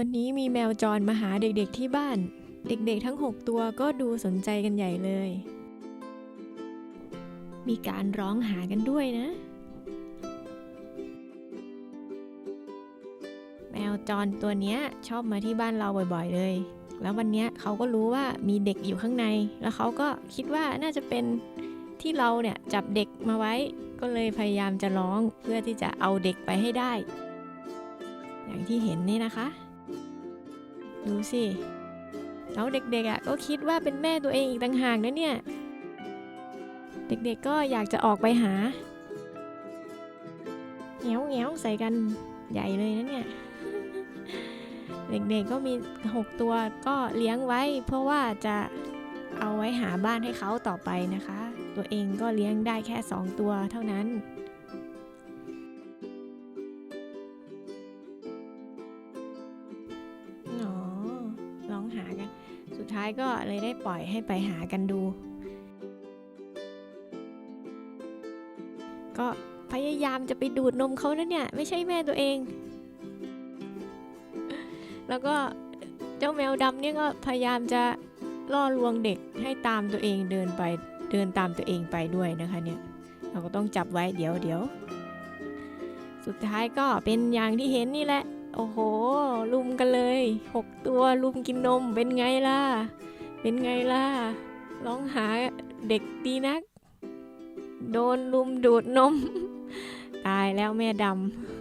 วันนี้มีแมวจรมาหาเด็กๆที่บ้าน เด็กๆทั้ง 6 ตัวก็ดูสนใจกันใหญ่เลย มีการร้องหากันด้วยนะ แมวจรตัวเนี้ยชอบมาที่บ้านเราบ่อยๆเลย แล้ววันเนี้ยเขาก็รู้ว่ามีเด็กอยู่ข้างใน แล้วเขาก็คิดว่าน่าจะเป็นที่เราเนี่ยจับเด็กมาไว้ ก็เลยพยายามจะร้องเพื่อที่จะเอาเด็กไปให้ได้ อย่างที่เห็นนี่นะคะ ดูสิ แล้วเด็กๆอะก็คิดว่าเป็นแม่ตัวเองอีกต่างหากนะเนี่ย เด็กๆก็อยากจะออกไปหาเงี้ยวเงี้ยวใส่กันใหญ่เลยนะเนี่ย เด็กๆก็มี 6 ตัวก็เลี้ยงไว้ เพราะว่าจะเอาไว้หาบ้านให้เขาต่อไปนะคะ ตัวเองก็เลี้ยงได้แค่ 2 ตัวเท่านั้น ท้ายก็เลยได้ปล่อยให้ไปหากันดู ก็พยายามจะไปดูดนมเขานะเนี่ย ไม่ใช่แม่ตัวเอง แล้วก็เจ้าแมวดำเนี่ยก็พยายามจะล่อลวงเด็กให้ตามตัวเองเดินไปเดินตามตัวเองไปด้วยนะคะเนี่ย เราก็ต้องจับไว้เดี๋ยวเดี๋ยว สุดท้ายก็เป็นอย่างที่เห็นนี่แหละ โอ้โห ลุมกันเลยหกตัวลุมกินนมเป็นไงล่ะ เป็นไงล่ะ ร้องหาเด็กดีนัก โดนลุมดูดนม ตายแล้วแม่ดำ